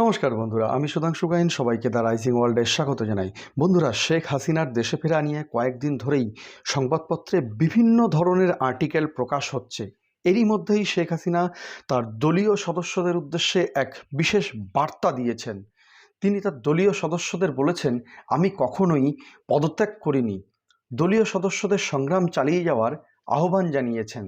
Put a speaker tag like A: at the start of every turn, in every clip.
A: নমস্কার বন্ধুরা, আমি সুধাংশু গাইন, সবাইকে দ্য রাইজিং ওয়ার্ল্ডে স্বাগত জানাই। বন্ধুরা, শেখ হাসিনার দেশে ফেরা নিয়ে কয়েকদিন ধরেই সংবাদপত্রে বিভিন্ন ধরনের আর্টিকেল প্রকাশ হচ্ছে। এরই মধ্যেই শেখ হাসিনা তার দলীয় সদস্যদের উদ্দেশ্যে এক বিশেষ বার্তা দিয়েছেন। তিনি তার দলীয় সদস্যদের বলেছেন, আমি কখনোই পদত্যাগ করিনি। দলীয় সদস্যদের সংগ্রাম চালিয়ে যাওয়ার আহ্বান জানিয়েছেন।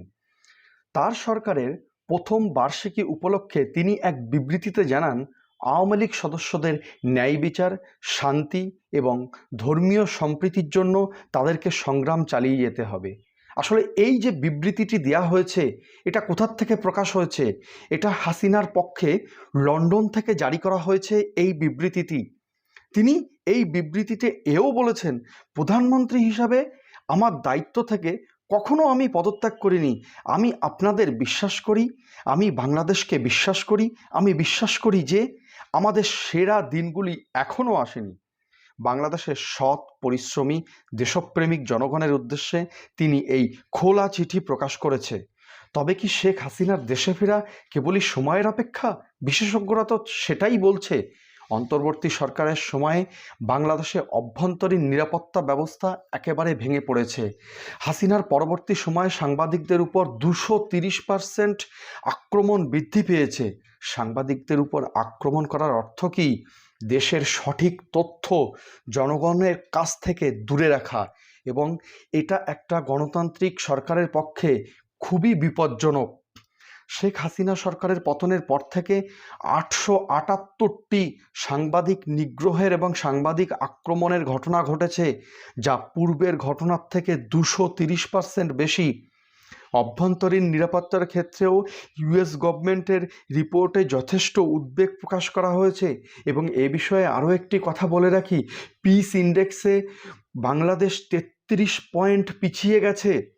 A: তার সরকারের প্রথম বার্ষিকী উপলক্ষে তিনি এক বিবৃতিতে জানান আওয়ামী লীগ সদস্যদের ন্যায় বিচার, শান্তি এবং ধর্মীয় সম্প্রীতির জন্য তাদেরকে সংগ্রাম চালিয়ে যেতে হবে। আসলে এই যে বিবৃতিটি দেয়া হয়েছে, এটা কোথার থেকে প্রকাশ হয়েছে? এটা হাসিনার পক্ষে লন্ডন থেকে জারি করা হয়েছে এই বিবৃতিটি। তিনি এই বিবৃতিতে এও বলেছেন, প্রধানমন্ত্রী হিসাবে আমার দায়িত্ব থেকে কখনো আমি পদত্যাগ করিনি। আমি আপনাদের বিশ্বাস করি, আমি বাংলাদেশকে বিশ্বাস করি, আমি বিশ্বাস করি যে আমাদের সেরা দিনগুলি এখনও আসেনি। বাংলাদেশের সৎ, পরিশ্রমী, দেশপ্রেমিক জনগণের উদ্দেশ্যে তিনি এই খোলা চিঠি প্রকাশ করেছে। তবে কি শেখ হাসিনার দেশে ফেরা কেবলই সময়ের অপেক্ষা? বিশেষজ্ঞরা তো সেটাই বলছে। অন্তর্বর্তী সরকারের সময়ে বাংলাদেশে অভ্যন্তরীণ নিরাপত্তা ব্যবস্থা একেবারে ভেঙে পড়েছে। হাসিনার পরবর্তী সময়ে সাংবাদিকদের উপর দুশো তিরিশ পার্সেন্ট আক্রমণ বৃদ্ধি পেয়েছে। সাংবাদিকদের উপর আক্রমণ করার অর্থ কি? দেশের সঠিক তথ্য জনগণের কাছ থেকে দূরে রাখা এবং এটা একটা গণতান্ত্রিক সরকারের পক্ষে খুবই বিপজ্জনক। শেখ হাসিনা সরকারের পতনের পর থেকে আটশো আটাত্তরটি সাংবাদিক নিগ্রহের এবং সাংবাদিক আক্রমণের ঘটনা ঘটেছে, যা পূর্বের ঘটনার থেকে দুশো তিরিশ পার্সেন্ট বেশি। অভ্যন্তরীণ নিরাপত্তার ক্ষেত্রেও ইউএস গভর্নমেন্টের রিপোর্টে যথেষ্ট উদ্বেগ প্রকাশ করা হয়েছে। এবং এ বিষয়ে আরও একটি কথা বলে রাখি, পিস ইন্ডেক্সে বাংলাদেশ তেত্রিশ পয়েন্ট পিছিয়ে গেছে।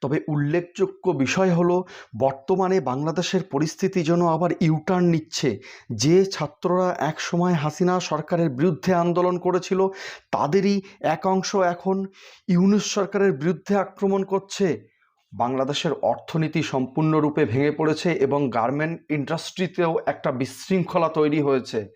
A: তবে উল্লেখযোগ্য বিষয় হলো, বর্তমানে বাংলাদেশের পরিস্থিতি যেন আবার ইউটার্ন নিচ্ছে। যে ছাত্ররা এক সময় হাসিনা সরকারের বিরুদ্ধে আন্দোলন করেছিল, তাদেরই এক অংশ এখন ইউনুস সরকারের বিরুদ্ধে আক্রমণ করছে। বাংলাদেশের অর্থনীতি সম্পূর্ণরূপে ভেঙে পড়েছে এবং গার্মেন্ট ইন্ডাস্ট্রিতেও একটা বিশৃঙ্খলা তৈরি হয়েছে।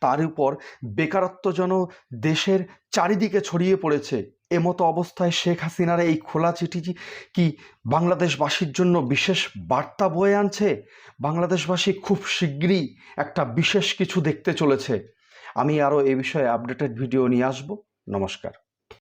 A: তার উপর বেকারত্ব যেন দেশের চারিদিকে ছড়িয়ে পড়েছে। এমতো অবস্থায় শেখ হাসিনার এই খোলা চিঠি কি বাংলাদেশবাসীর জন্য বিশেষ বার্তা বয়ে আনছে? বাংলাদেশবাসী খুব শীঘ্রই একটা বিশেষ কিছু দেখতে চলেছে। আমি আরও এ বিষয়ে আপডেটেড ভিডিও নিয়ে আসব। নমস্কার।